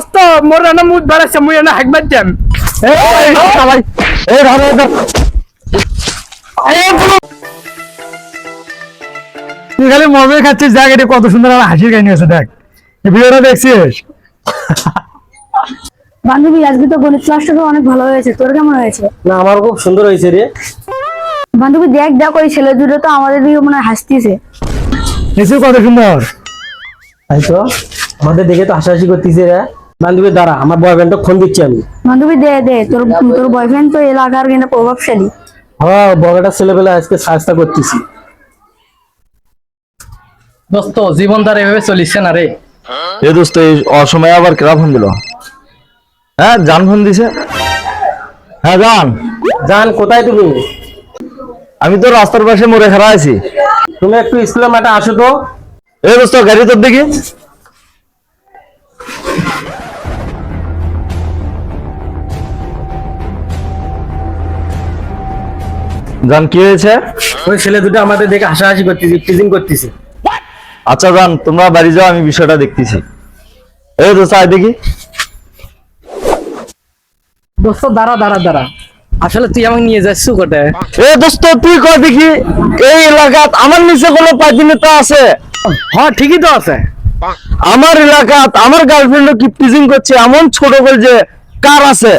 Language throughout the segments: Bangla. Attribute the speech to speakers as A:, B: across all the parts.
A: দোস্ত মোর না মুদ বাড়াচ্ছে মুই না হাকবার যাম।
B: এই ভাই এই ধর এই ধর তুই খালি মজা খাচ্ছিস দেখ এটা কত সুন্দর আমার হাসির কাহিনী আছে দেখ। ভিডিওটা দেখছিস
C: বান্ধবী আজকে তো গণিত ক্লাসটা অনেক ভালো হয়েছে তোর কেমন হয়েছে
D: না আমার খুব সুন্দর হয়েছে রে
C: বান্ধবী দেখ দেখ ওই ছেলে দুটো তো আমাদের দিকে মনে হয় হাসতিছে
B: নিশ্চয় কত সুন্দর
D: তাই তো আমাদের দেখে তো হাসাহাসি করতেছে রে বান্ধবী দাঁড়া আমার বয়ফ্রেন্ডটা ফোন দিচ্ছি আমি।
C: বান্ধবী দে দে তোর তোর বয়ফ্রেন্ড তো এলাকার কিন্তু প্রভাবশালী।
D: হ্যাঁ বড়টা ছেলেবেলা আজকে সাজটা করতেছি।
A: দোস্ত জীবন দ্বারা এভাবে চলিচ্ছে না রে?
B: এ দোস্ত এই অসময়ে আবার কেরা ফোন দিল? হ্যাঁ জান ফোন দিছে? হ্যাঁ জান।
D: জান কোথায় তুমি?
B: আমি তো রাস্তার পাশে মরে খাড়া আছি।
D: তুমি একটু স্কুলের মাঠে আসো তো।
B: এ দোস্ত গাড়ি তোর দেখি। জান কি হয়েছে?
D: ওই ছেলে দুটো আমাদের দেখে হাসাহাসি করতেছি টিজিং করতেছি।
B: আচ্ছা জান তোমরা বাড়ি যাও আমি বিষয়টা দেখতেছি। এই দোস্ত আয় দেখি।
A: দোস্ত দাঁড়া দাঁড়া দাঁড়া। আসলে তুই আমাকে নিয়ে যাচ্ছ কোটে
B: এ দোস্ত তুই কয় দেখি? এই এলাকাত আমার নিচে কোনো পাঁচদিনেতা আছে?
A: হ্যাঁ ঠিকই তো আছে।
B: আমার এলাকাত আমার গার্লফ্রেন্ডও কি টিজিং করছে এমন ছোট বল যে কার আছে?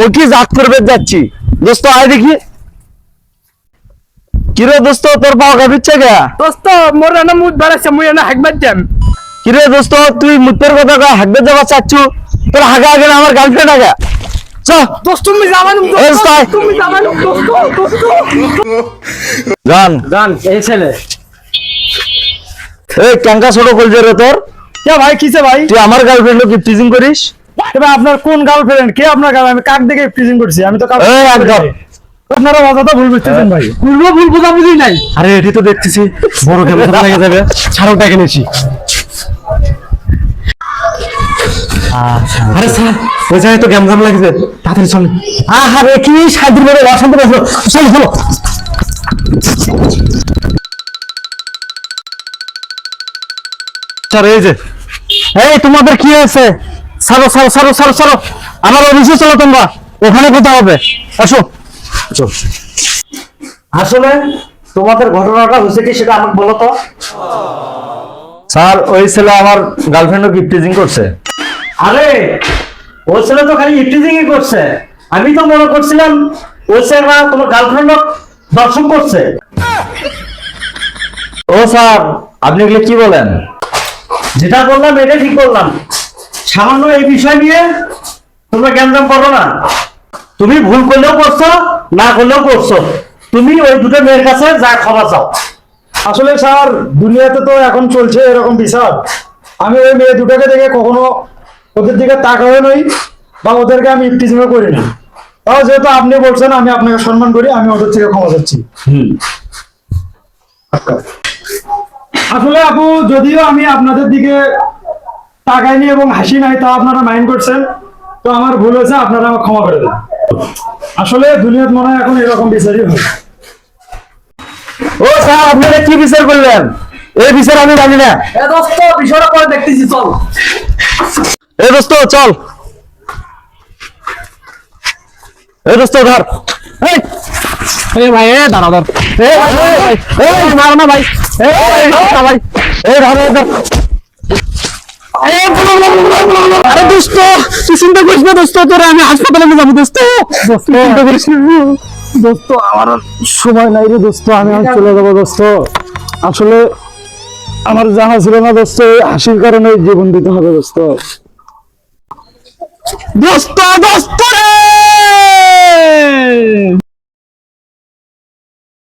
B: ও কি জাত করবে যাচ্ছি। দোস্ত আয় দেখি। কিরে দোস্ত তোর পাও কাঁপিচ্ছে কে?
A: দোস্ত মোর না মুদ বাড়াচ্ছে মুই না হাকবার যাম।
B: কিরে দোস্ত তুই মুতের কথা কয় হাগবে যাবা চাচ্ছু? তোর হাগে আগে আমার গার্লফ্রেন্ড আগে। চ।
A: দোস্ত তুমি জামানো দোস্ত। তুমি জামানো দোস্ত দোস্ত।
B: জান।
D: জান এই ছেলে।
B: এই ক্যাঙ্কা ছোট বলছে রে তোর।
A: কে ভাই কিসে ভাই?
B: তুই আমার গার্লফ্রেন্ডও কি টিজিং করিস?
A: এবার আপনার কোন গার্লফ্রেন্ড কে আপনার গার্ল আমি কাক দেখে প্রিজিং করছি? আমি তো কাক
B: এই একদম
A: আপনারা অযথা ভুল বুঝতেছেন ভাই। ভুলবো ভুল নাই।
B: আরে এটি তো দেখতেছি। বড় ক্যামেরা লেগে যাবে। নিয়েছি। আরে স্যার ওই জায়গায় তো লাগছে। তাড়াতাড়ি চল। কি শান্তির বলে অশান্তি বসল চল চলো। স্যার এই যে। এই তোমাদের কি হয়েছে? সারো সারো সারো সারো সারো আমার অফিসে চলো তোমরা। ওখানে কথা হবে? আসো।
D: আসলে তোমাদের ঘটনাটা হয়েছে কি সেটা আমাকে বলো তো।
B: স্যার ওই ছেলে আমার গার্লফ্রেন্ডও গিফটিজিং করছে।
D: আরে ওই ছেলে তো খালি ইফটিজিং করছে। আমি তো মনে করছিলাম ওই ছেলেরা তোমার গার্লফ্রেন্ড দর্শন করছে।
B: ও স্যার আপনি এগুলো কি বলেন?
D: যেটা বললাম এটা ঠিক বললাম। সামান্য এই বিষয় নিয়ে তোমরা জ্ঞানদাম করো না। তুমি ভুল করলেও করছ না করলেও করছ। তুমি ওই দুটো মেয়ের কাছে যা ক্ষমা চাও
E: আসলে স্যার দুনিয়াতে তো এখন চলছে এরকম বিচার আমি ওই মেয়ে দুটোকে দেখে কখনো ওদের দিকে তাকাও নই বা ওদেরকে আমি ইফটিজিমও করি না তাও যেহেতু আপনি বলছেন আমি আপনাকে সম্মান করি আমি ওদের থেকে ক্ষমা চাচ্ছি। আসলে আপু যদিও আমি আপনাদের দিকে তাকাইনি এবং হাসি নাই তা আপনারা মাইন্ড করছেন। তো আমার ভুল হয়েছে আপনারা আমাকে ক্ষমা করে দেন। আসলে দুনিয়াতে মনে হয় এখন এরকম বিচারই হয়।
B: ও স্যার আপনারা কি বিচার করলেন? এই বিচার আমি জানি না।
A: এ দোস্ত বিষয়টা পরে দেখতেছি চল।
B: এই দোস্ত চল। এই দোস্ত ধর। এই।
A: এ ভাই এ দাঁড়া
B: এই, এই মার না ভাই। এই, ভাই। এই ধর ধর। আরে দোস্ত তুই চিন্তা করিস না দোস্ত তোরা আমি হাসপাতালে নিয়ে যাব দোস্ত। দোস্ত। চিন্তা করিস দোস্ত আমার সময় নাই রে দোস্ত আমি আর চলে যাব দোস্ত। আসলে আমার জানা ছিল না দোস্ত হাসির কারণে জীবন দিতে হবে দোস্ত। দোস্ত দোস্ত রে!